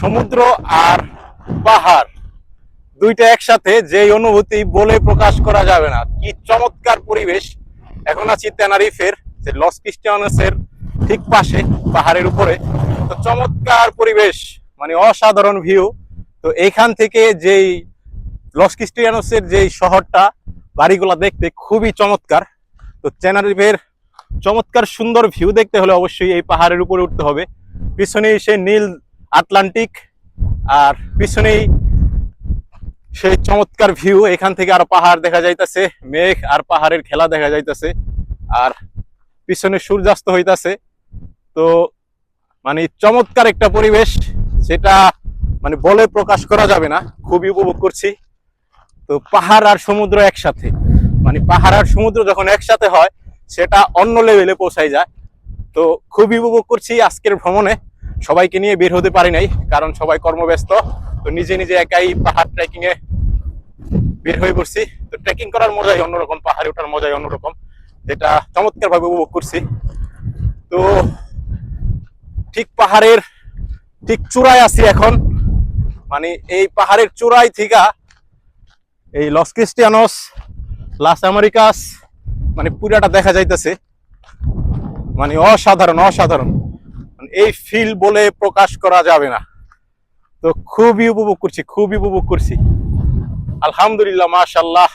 সমুদ্র আর পাহাড় দুইটা একসাথে যে অনুভূতি বলে প্রকাশ করা যাবে না। কি চমৎকার পরিবেশ। এখন আছি তেনারিফের, যে লস ক্রিস্টিয়ানসের ঠিক পাশে, পাহাড়ের উপরে। তো চমৎকার পরিবেশ মানে অসাধারণ ভিউ তো এইখান থেকে যেই লস ক্রিস্টিয়ানসের যেই শহরটা, বাড়িগুলা দেখতে খুবই চমৎকার। তো চেনারিফের চমৎকার সুন্দর ভিউ দেখতে হলে অবশ্যই এই পাহাড়ের উপরে উঠতে হবে। পিছনেই সে নীল আটলান্টিক আর পিছনেই সেই চমৎকার ভিউ এখান থেকে আর পাহাড় দেখা যাইতাছে, মেঘ আর পাহাড়ের খেলা দেখা যাইতাছে, আর পিছনে সূর্যাস্ত হইতাছে। তো মানে চমৎকার একটা পরিবেশ যেটা মানে বলে প্রকাশ করা যাবে না, খুবই উপভোগ করছি। তো পাহাড় আর সমুদ্র একসাথে মানে পাহাড় আর সমুদ্র যখন একসাথে হয়, সেটা অন্য লেভেলে পৌঁছায় যায়। তো খুবই উপভোগ করছি আজকের ভ্রমণে। সবাইকে নিয়ে বের হতে পারি নাই, কারণ সবাই কর্মব্যস্ত। তো নিজে নিজে একাই পাহাড় ট্রেকিং এ বের হয়ে পড়ছি। তো ট্রেকিং করার মজাই অন্যরকম, পাহাড়ে ওঠার মজাই অন্যরকম, যেটা চমৎকার ভাবে উপভোগ করছি। তো ঠিক পাহাড়ের ঠিক চূড়ায় আছি এখন। মানে এই পাহাড়ের চূড়ায় থিকা এই লস ক্রিস্টিয়ানস লাস আমেরিকাস মানে পুরাটা দেখা যাইতেছে। মানে অসাধারণ অসাধারণ। এই ফিল বলে প্রকাশ করা যাবে না। তো খুবই উপভোগ করছি, খুবই উপভোগ করছি। আলহামদুলিল্লাহ মাশাল্লাহ